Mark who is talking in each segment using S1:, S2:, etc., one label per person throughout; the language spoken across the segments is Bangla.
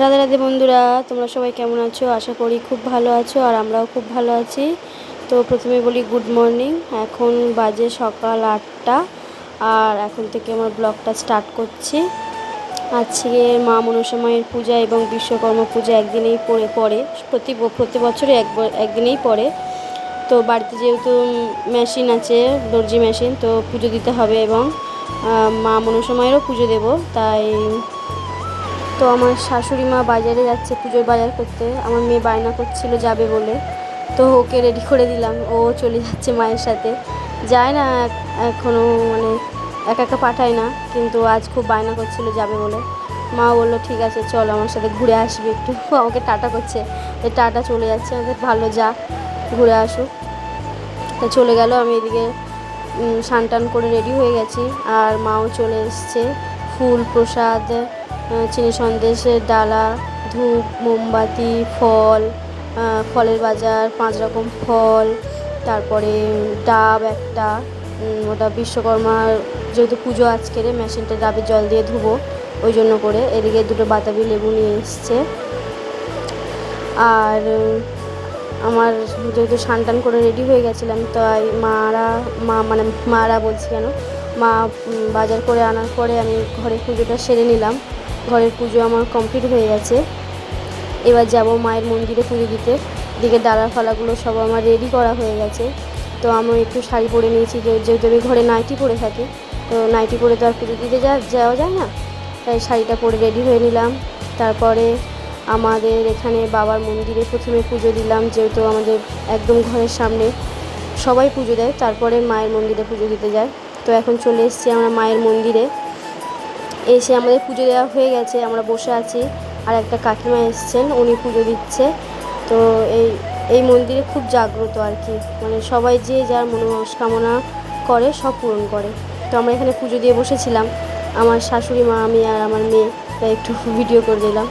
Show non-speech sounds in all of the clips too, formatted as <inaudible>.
S1: রাধে রাধে বন্ধুরা, তোমরা সবাই কেমন আছো? আশা করি খুব ভালো আছো আর আমরাও খুব ভালো আছি। তো প্রথমে বলি গুড মর্নিং এখন বাজে সকাল আটটা আর এখন থেকে আমার ব্লগটা স্টার্ট করছি। আজকে মা মনসামায়ের পূজা এবং বিশ্বকর্মা পূজা একদিনেই পড়ে পড়ে। প্রতি প্রতি বছরে এক একদিনেই পড়ে। তো বাড়িতে যেহেতু মেশিন আছে, দর্জি মেশিন তো পুজো দিতে হবে এবং মা মনসামায়েরও পুজো দেব। তাই তো আমার শাশুড়ি মা বাজারে যাচ্ছে পুজোর বাজার করতে। আমার মেয়ে বায়না করছিল, যাবে বলে। তো ওকে রেডি করে দিলাম। ও চলে যাচ্ছে মায়ের সাথে। যায় না এখনও মানে একা একা পাঠায় না, কিন্তু আজ খুব বায়না করছিল, যাবে বলে। মা বলল, ঠিক আছে, চল আমার সাথে ঘুরে আসবি একটু। <laughs> আমাকে টাটা করছে। এই টাটা, চলে যাচ্ছে। আমাদের ভালো, যা, ঘুরে আসুক। তো চলে গেল। আমি এদিকে স্নান টান করে রেডি হয়ে গেছি। আর মাও চলে এসছে। ফুল প্রসাদ চিনি সন্দেশের ডালা, ধূপ, মোমবাতি, ফল ফলের বাজার, পাঁচ রকম ফল, তারপরে ডাব একটা ওটা বিশ্বকর্মার যেহেতু পুজো আজকের মেশিনটা ডাবের জল দিয়ে ধুবো, ওই জন্য করে। এদিকে দুটো বাতাবি লেবু নিয়ে এসছে। আর, আমার যেহেতু স্নান টান করে রেডি হয়ে গেছিলাম, তাই মারা, মা মানে মারা বলছি কেন, মা বাজার করে আনার পরে আমি ঘরে পুজোটা সেরে নিলাম। ঘরের পুজো আমার কমপ্লিট হয়ে গেছে। এবার যাব মায়ের মন্দিরে পুজো দিতে। দিকে ডালা ফালাগুলো সব আমার রেডি করা হয়ে গেছে। তো আমি একটু শাড়ি পরে নিয়েছি যেহেতু আমি ঘরে নাইটি পরে থাকি, তো নাইটি পরে তো আর পুজো দিতে যা যাওয়া যায় না। তাই শাড়িটা পরে রেডি হয়ে নিলাম। তারপরে আমাদের এখানে বাবার মন্দিরে প্রথমে পুজো দিলাম, যেহেতু আমাদের একদম ঘরের সামনে সবাই পুজো দেয়। তারপরে মায়ের মন্দিরে পুজো দিতে যায়। তো এখন চলে এসেছি আমরা মায়ের মন্দিরে। এসে আমাদের পুজো দেওয়া হয়ে গেছে, আমরা বসে আছি। আর একটা কাকিমা এসছেন, উনি পুজো দিচ্ছে। তো এই এই মন্দিরে খুব জাগ্রত আর কি। মানে সবাই যে যার মনস্কামনা করে, সব পূরণ করে। তো আমরা এখানে পুজো দিয়ে বসেছিলাম। আমার শাশুড়ি মা, আমি আর আমার মেয়ে, তাই একটু <laughs> ভিডিও করে দিলাম।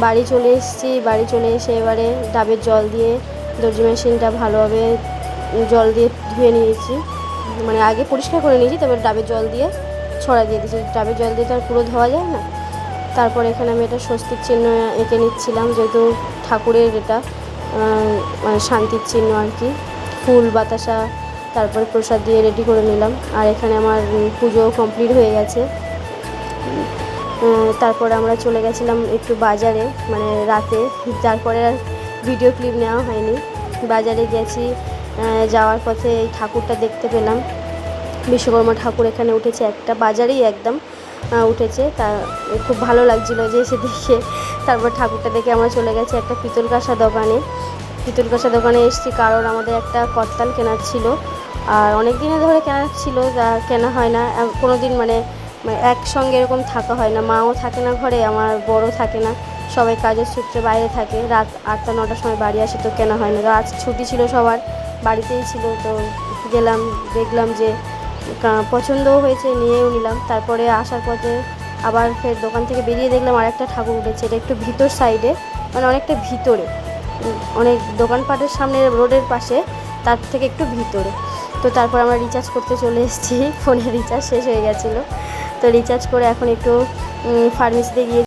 S1: বাড়ি চলে এসেছি, বাড়ি চলে এসে এবারে ডাবের জল দিয়ে, দর্জি মেশিনটা ভালোভাবে জল দিয়ে ধুয়ে নিয়েছি। মানে আগে পরিষ্কার করে নিয়েছি তবে ডাবের জল দিয়ে ছড়া দিয়ে দিয়েছি। ডাবের জল দিয়ে তো আর পুরো ধোয়া যায় না। তারপর এখানে আমি এটা স্বস্তির চিহ্ন এঁকে নিচ্ছিলাম, যেহেতু ঠাকুরের এটা মানে শান্তির চিহ্ন আর কি। ফুল, বাতাসা, তারপরে প্রসাদ দিয়ে রেডি করে নিলাম। আর এখানে আমার পুজো কমপ্লিট হয়ে গেছে। তারপরে আমরা চলে গেছিলাম একটু বাজারে মানে রাতে। যার পরে আর ভিডিও ক্লিপ নেওয়া হয়নি। বাজারে গেছি যাওয়ার পথে এই ঠাকুরটা দেখতে পেলাম। বিশ্বকর্মা ঠাকুর এখানে উঠেছে। একটা বাজারেই একদম উঠেছে। তা, খুব ভালো লাগছিল যে এসে দেখে। তারপর ঠাকুরটা দেখে আমরা চলে গেছি একটা পিতল কাঁসা দোকানে। পিতল কাঁসা দোকানে এসেছি কারণ আমাদের একটা করতাল কেনার ছিল। আর অনেক দিনে ধরে কেনার ছিল, যা কেনা হয় না। কোনো দিন মানে মানে একসঙ্গে এরকম থাকা হয় না। মাও থাকে না ঘরে, আমার বড় থাকে না। সবাই কাজের সূত্রে বাইরে থাকে। রাত আটটা, নটার সময় বাড়ি আসে তো কেনা হয় না। আজ ছুটি ছিল সবার, বাড়িতেই ছিল। তো গেলাম, দেখলাম যে পছন্দও হয়েছে, নিয়েও নিলাম। তারপরে আসার পথে আবার ফের দোকান থেকে বেরিয়ে দেখলাম আর একটা ঠাকুর উঠেছে। এটা একটু ভিতর সাইডে মানে অনেকটা ভিতরে। অনেক দোকানপাটের সামনে, রোডের পাশে, তার থেকে একটু ভিতরে। তো তারপর আমরা রিচার্জ করতে চলে এসেছি। <laughs> ফোনে রিচার্জ শেষ হয়ে গেছিল। তো রিচার্জ করে এখন একটু ফার্মেসিতে গিয়ে